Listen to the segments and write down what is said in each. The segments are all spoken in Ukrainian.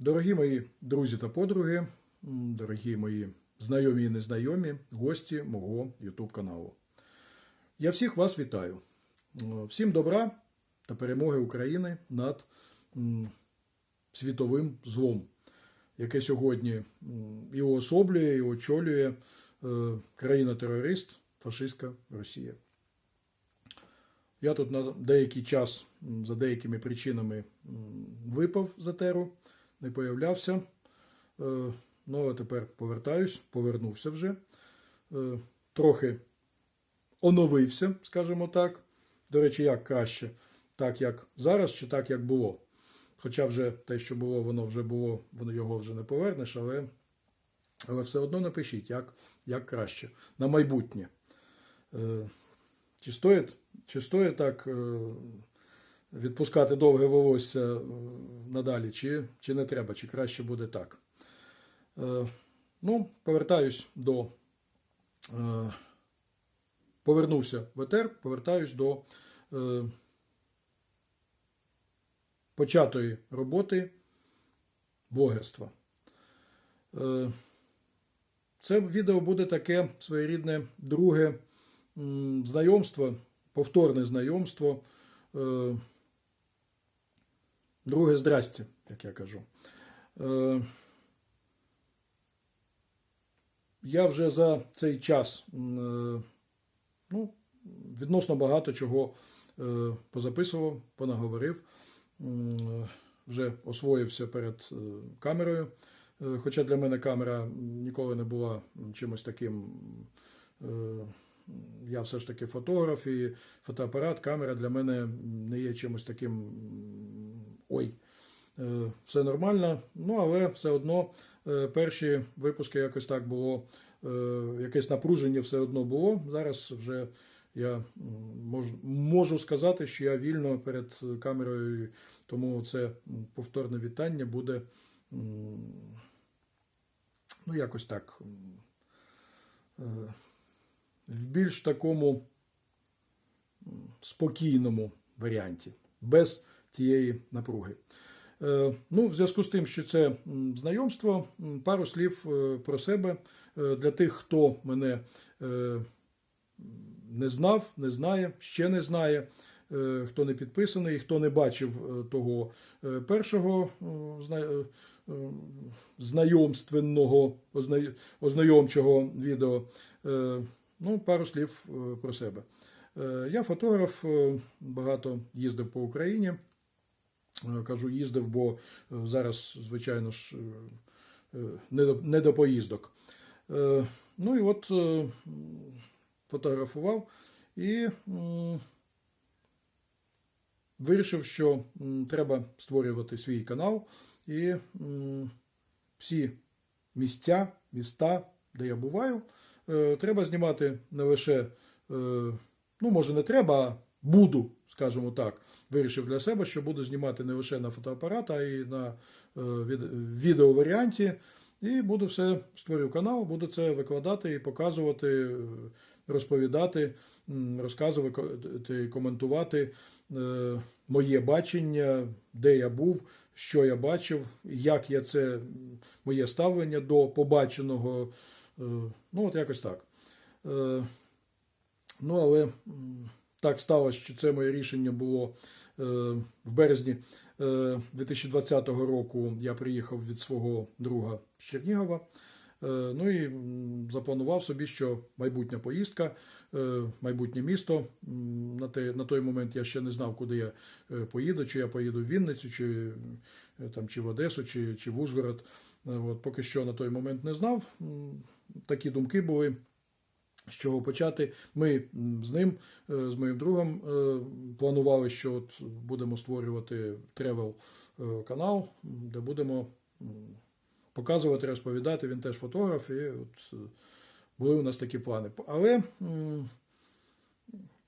Дорогі мої друзі та подруги, дорогі мої знайомі і незнайомі гості мого YouTube каналу. Я всіх вас вітаю. Е, Всім добра та перемоги України над світовим злом, яке сьогодні і уособлює, і очолює е, країна-терорист, фашистська Росія. Я тут на деякий час за деякими причинами випав з етеру, не появлявся. Е, Ну, а тепер повертаюсь, повернувся вже. Е, Трохи оновився, скажімо так. До речі, як краще, так як зараз, чи так, як було. Хоча вже те, що було, воно вже було, воно його вже не повернеш, але, але все одно напишіть, як, як краще. На майбутнє. Е, Чи стоїть, чи стоїть так відпускати довге волосся е, надалі, чи, чи не треба, чи краще буде так. Е, Ну, повертаюсь до. е, Повернувся в етер, повертаюсь до е, початої роботи блогерства. Е, Це відео буде таке своєрідне друге знайомство, повторне знайомство, е, друге здрастя, як я кажу. Е, Я вже за цей час е, ну, відносно багато чого е, позаписував, понаговорив, вже освоївся перед камерою. Хоча для мене камера ніколи не була чимось таким. Я все ж таки фотограф і фотоапарат, камера для мене не є чимось таким. Ой, е, все нормально. Ну, але все одно е, перші випуски якось так було, е, якесь напруження все одно було. Зараз вже я можу, сказати, що я вільно перед камерою, тому це повторне вітання буде ну, якось так. В більш такому спокійному варіанті, без тієї напруги. Е, Ну, в зв'язку з тим, що це знайомство, пару слів е, про себе Е, для тих, хто мене не знав, не знає, ще не знає, хто не підписаний, хто не бачив того першого зна- знайомственного, ознай- ознайомчого відео. Ну, пару слів про себе. Я фотограф, багато їздив по Україні. Е, Кажу, їздив, бо е, зараз, звичайно ж, е, е, не до, не до поїздок. Ну і от фотографував і вирішив, що треба створювати свій канал і всі місця, міста, де я буваю, треба знімати не лише, ну, може, не треба, а буду, скажімо так. Вирішив для себе, що буду знімати не лише на фотоапарат, а й на е, від- відеоваріанті. І буду все створив канал, буду це викладати і показувати, е, розповідати, розказувати, коментувати е, моє бачення, де я був, що я бачив, як я це моє ставлення до побаченого. Ну, от якось так. Ну, але так сталося, що це моє рішення було в березні е, 2020 року. Я приїхав від свого друга з Чернігова. Е, Ну і запланував собі, що майбутня поїздка, е, майбутнє місто. На, те, на той момент я ще не знав, куди я е, поїду, чи я поїду в Вінницю, чи, е, там, чи в Одесу, чи, чи в Ужгород. Е, От, поки що на той момент не знав. Такі думки були. З чого почати? Ми з ним, е, з моїм другом, е, планували, що от будемо створювати тревел канал, де будемо показувати, розповідати. Він теж фотограф, і от е, були у нас такі плани. Але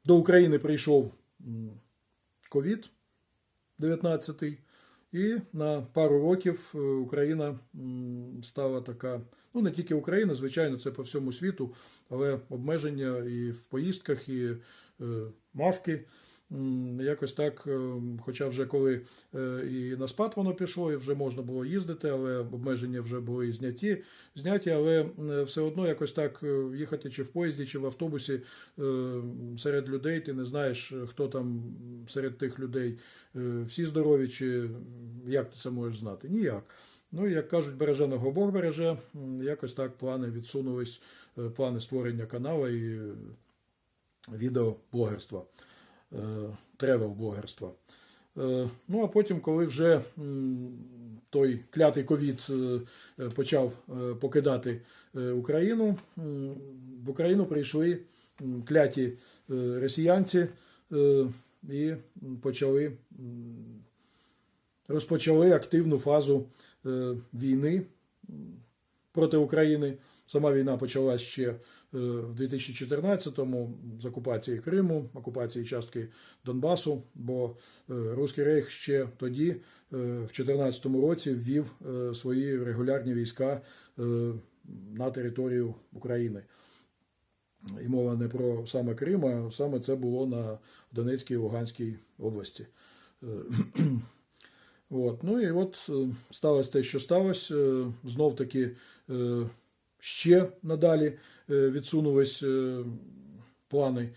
до України прийшов ковід 19 і на пару років Україна стала така, ну не тільки Україна, звичайно, це по всьому світу, але обмеження і в поїздках, і е, маски якось так, е, хоча вже коли е, і на спад воно пішло, і вже можна було їздити, але обмеження вже були зняті, зняті, але все одно якось так їхати чи в поїзді, чи в автобусі серед людей, ти не знаєш, хто там серед тих людей, всі здорові, чи як ти це можеш знати? Ніяк. Ну, як кажуть, береженого Бог береже, якось так плани відсунулись, е, плани створення каналу і відеоблогерства, е, тревел-блогерства. Е, Ну, а потім, коли вже той клятий ковід почав покидати Україну, в Україну прийшли кляті росіянці і почали розпочали активну фазу війни проти України. Сама війна почалась ще е, в 2014-му з окупації Криму, окупації частки Донбасу, бо е, Руський Рейх ще тоді, е, в 2014 році, ввів е, свої регулярні війська е, на територію України. І мова не про саме Крим, а саме це було на Донецькій і Луганській області. От. Ну і от е, сталося те, що сталося. Е, Знов таки е, ще надалі відсунулись плани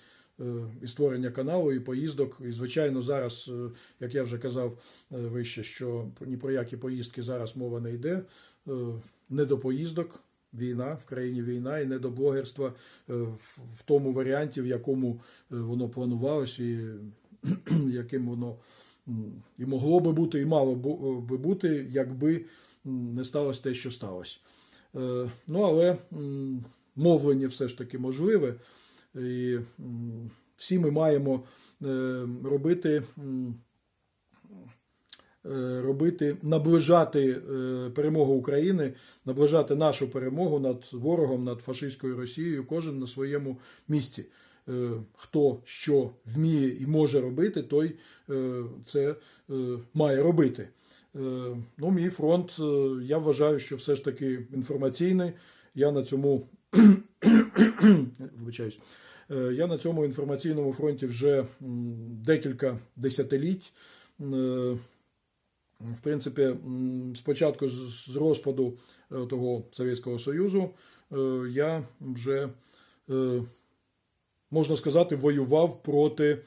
і створення каналу, і поїздок. І, звичайно, зараз, як я вже казав вище, що ні про які поїздки зараз мова не йде. Не до поїздок, війна, в країні війна, і не до блогерства в тому варіанті, в якому воно планувалось, і яким воно і могло би бути, і мало би бути, якби не сталося те, що сталося. Е, Ну, але мовлення все ж таки можливе. І всі ми маємо е, робити. е, Робити, наближати е, перемогу України, наближати нашу перемогу над ворогом, над фашистською Росією, кожен на своєму місці. Е, Хто що вміє і може робити, той е, це е, має робити. Ну, мій фронт, я вважаю, що все ж таки інформаційний. Я на цьому вибачаюсь. Я на цьому інформаційному фронті вже декілька десятиліть. В принципі, спочатку з розпаду того Совєтського Союзу я вже, можна сказати, воював проти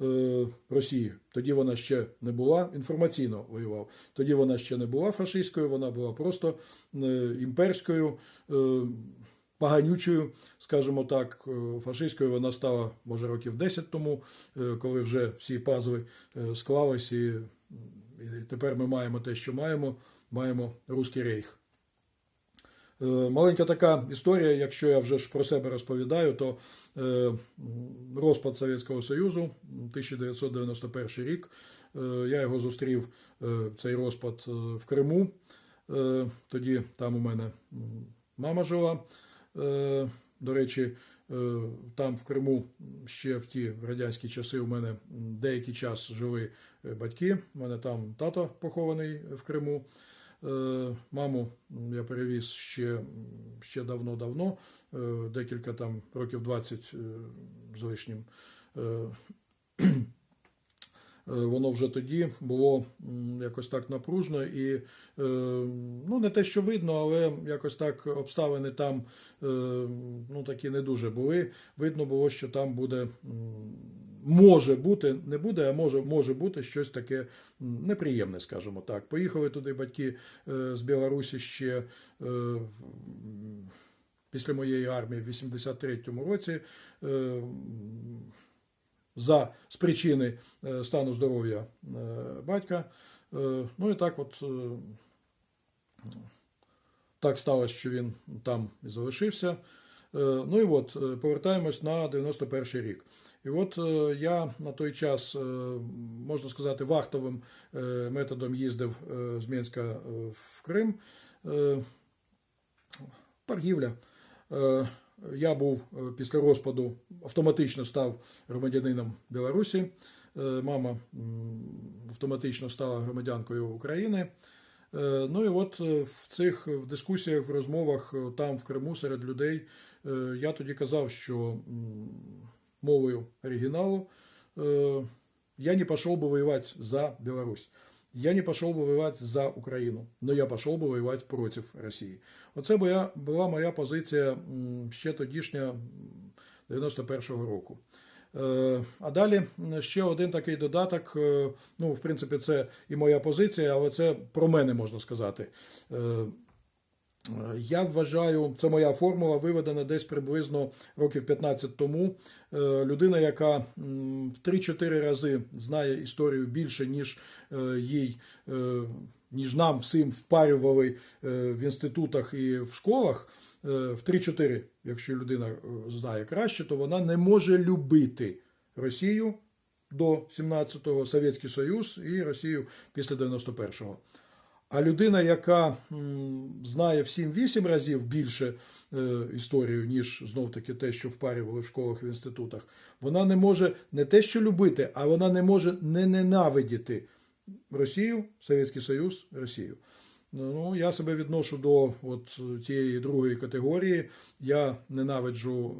е, Росії. Тоді вона ще не була інформаційно воював. Тоді вона ще не була фашистською, вона була просто е, імперською, е, поганючою, скажімо так. Е, Фашистською вона стала, може, років 10 тому, е, коли вже всі пазли е, склались, і, і тепер ми маємо те, що маємо. Маємо Руський рейх. Е, Маленька така історія, якщо я вже ж про себе розповідаю, то е, розпад Совєтського Союзу, 1991 рік. е, Я його зустрів, цей розпад в Криму. Тоді там у мене мама жила. До речі, там в Криму ще в ті радянські часи у мене деякий час жили батьки. У мене там тато похований в Криму. Е, Маму я перевіз ще, ще давно-давно, е, декілька там років 20 е, з лишнім. Воно вже тоді було якось так напружно і ну не те, що видно, але якось так обставини там ну такі не дуже були. Видно було, що там буде може бути, не буде, а може, може бути щось таке неприємне, скажімо так. Поїхали туди батьки е, з Білорусі ще. е, Після моєї армії в 83-му році е, за з причини стану здоров'я батька. Ну і так, от так сталося, що він там і залишився. Е, Ну і от е, повертаємось на 91 рік. І от е, я на той час, можна сказати, вахтовим методом їздив з Мінська в Крим. Торгівля. Я був після розпаду автоматично став громадянином Білорусі. Мама автоматично стала громадянкою України. Е, Ну і от е, в цих в дискусіях, в розмовах е, там в Криму серед людей е, я тоді казав, що мовою оригіналу е, я не пошел бы воевать за Беларусь. Я не пошел бы воевать за Україну, але я пішов би воювати проти Росії. Оце була моя позиція ще тодішня 91-го року. Е, А далі ще один такий додаток. е, Ну, в принципі, це і моя позиція, але це про мене можна сказати. Е, Я вважаю, це моя формула, виведена десь приблизно років 15 тому. Людина, яка в 3-4 рази знає історію більше, ніж їй, ніж нам всім впарювали в інститутах і в школах. Е, В 3-4, якщо людина е, знає краще, то вона не може любити Росію до 17-го, Совєтський Союз і Росію після 91-го. А людина, яка знає в 7-8 разів більше е, історію, ніж знов таки те, що впарювали в школах і в інститутах, вона не може не те, що любити, а вона не може не ненавидіти Росію, Совєтський Союз, Росію. Ну, я себе відношу до от тієї другої категорії. Я ненавиджу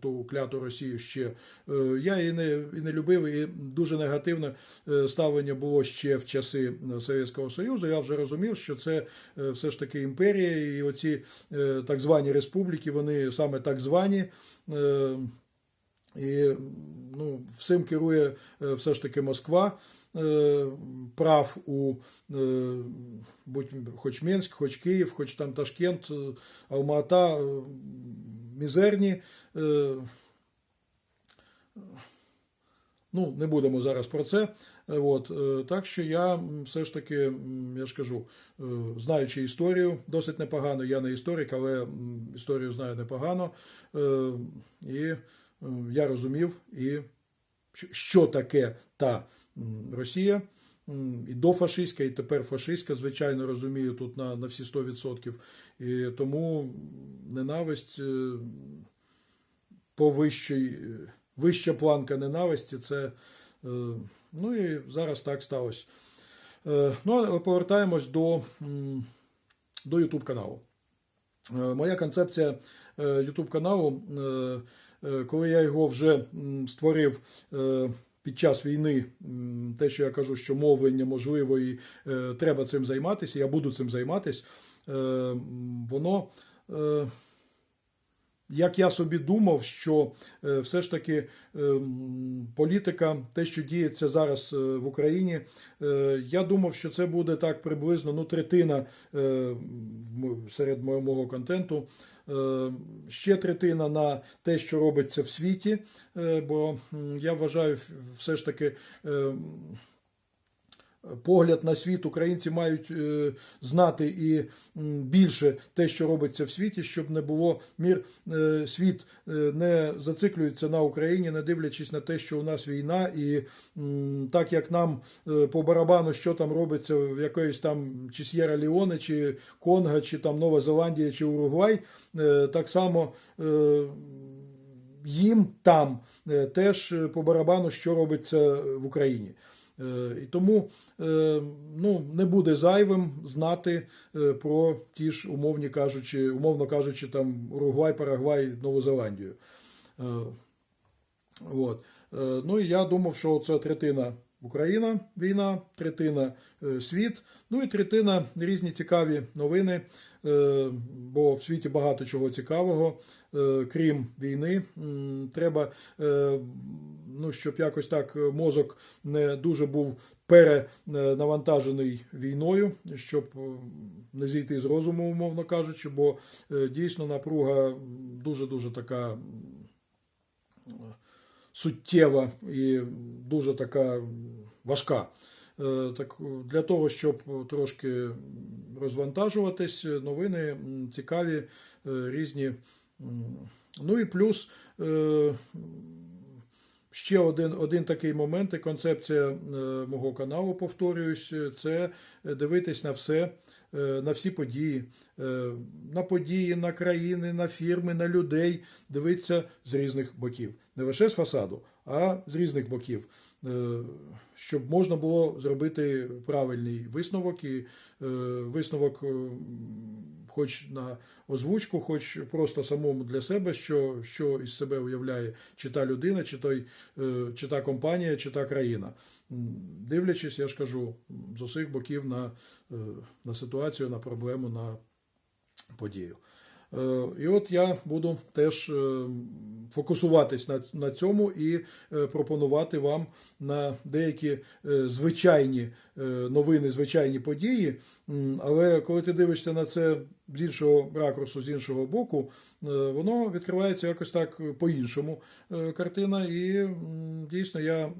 ту кляту Росію ще. Е, Я її не, і не любив, і дуже негативне е, ставлення було ще в часи е, Совєтського Союзу. Я вже розумів, що це все ж таки імперія, і оці так звані республіки, вони саме так звані. І ну, всім керує е, все ж таки Москва. Е, Прав у е, будь хоч Мінськ, хоч Київ, хоч там Ташкент, Алмата, мізерні. Ну, не будемо зараз про це. От, так що я все ж таки, я ж кажу, знаючи історію, досить непогано. Я не історик, але історію знаю непогано. І я розумів, і що- таке та Росія. І дофашистська, і тепер фашистська, звичайно, розумію тут на, на всі 100%. І тому ненависть е, по е, вища планка ненависті це. е, Ну і зараз так сталося. Ну, повертаємось до, до YouTube каналу. Моя концепція YouTube каналу, коли я його вже створив е, під час війни, те, що я кажу, що мовлення можливо і е, треба цим займатися, я буду цим займатися, е, воно. е, як я собі думав, що е, все ж таки е, політика, те, що діється зараз е, в Україні, е, я думав, що це буде так приблизно ну, третина е, серед мо- мого контенту. Е, Ще третина на те, що робиться в світі, е, бо я вважаю, все ж таки. Погляд на світ українці мають е, знати і більше те, що робиться в світі, щоб не було мір е, світ е, не зациклюється на Україні, не дивлячись на те, що у нас війна, і так як нам по барабану, що там робиться в якоїсь там чи Сєра Ліоне, чи Конго, чи там Нова Зеландія, чи Уругвай, так само. Їм там теж по барабану, що робиться в Україні. Е, І тому е, ну, не буде зайвим знати е, про ті ж, умовні кажучи, умовно кажучи, там Уругвай, Парагвай, Нову Зеландію. От. Ну і я думав, що це третина Україна, війна, третина світ, ну і третина різні цікаві новини, бо в світі багато чого цікавого, е, крім війни. Треба, е, ну, щоб якось так мозок не дуже був перенавантажений війною, щоб е, не зійти з розуму, умовно кажучи, бо е, дійсно напруга дуже-дуже така суттєва і дуже така важка. Е, Так для того, щоб трошки розвантажуватись, новини цікаві, е, різні. Ну і плюс е, ще один, один такий момент і концепція е, мого каналу, повторююсь, це дивитись на все, е, на всі події, е, на події, на країни, на фірми, на людей, дивитися з різних боків. Не лише з фасаду, а з різних боків. Е, щоб можна було зробити правильний висновок і е, висновок, е, хоч на озвучку, хоч просто самому для себе, що, що із себе уявляє чи та людина, чи, той, чи та компанія, чи та країна. Дивлячись, я ж кажу, з усіх боків на, на ситуацію, на проблему, на подію. Е, І от я буду теж е, фокусуватись на, на цьому і е, пропонувати вам на деякі звичайні новини, звичайні події. Але коли ти дивишся на це з іншого ракурсу, з іншого боку, е, воно відкривається якось так по-іншому е, картина. І дійсно я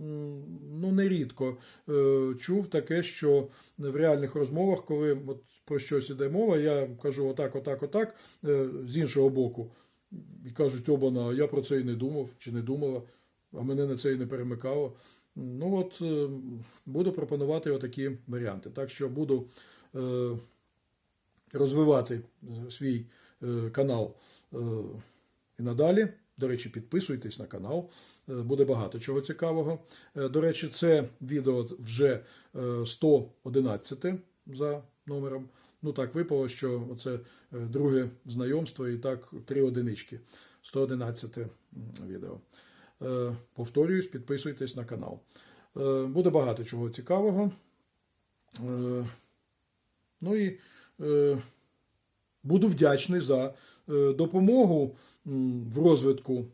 ну, нерідко е, чув таке, що в реальних розмовах, коли от про щось іде мова, я кажу отак, отак, отак, з іншого боку. І кажуть, обана, я про це і не думав, чи не думала, а мене на це і не перемикало. Ну от е, буду пропонувати отакі варіанти. Так що буду розвивати е, свій е, канал е, і надалі. До речі, підписуйтесь на канал, буде багато чого цікавого. До речі, це відео вже е, 111 за номером. Ну так випало, що це друге знайомство і так три одинички. 111 відео. Повторююсь, підписуйтесь на канал. Буде багато чого цікавого. Ну і буду вдячний за е, допомогу в розвитку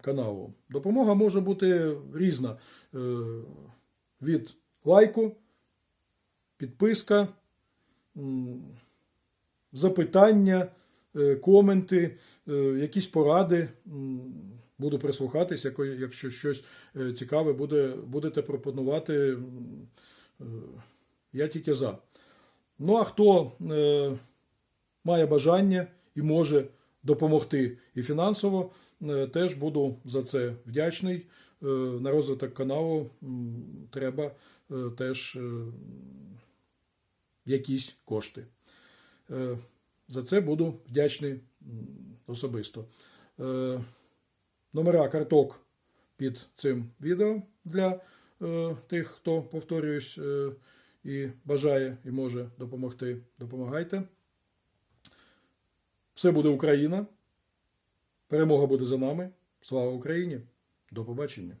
каналу. Допомога може бути різна. Е, Від лайку, підписка, запитання, е, коменти, е, якісь поради. Буду прислухатись, якщо щось е, цікаве буде, будете пропонувати. е, Я тільки за. Ну а хто е, має бажання і може допомогти і фінансово, е, теж буду за це вдячний. Е, на розвиток каналу м, треба е, теж е, якісь кошти. Е, за це буду вдячний особисто. Е, номера карток під цим відео для е, тих, хто, повторююсь, е, і бажає і може допомогти. Допомагайте. Все буде Україна. Перемога буде за нами. Слава Україні! До побачення!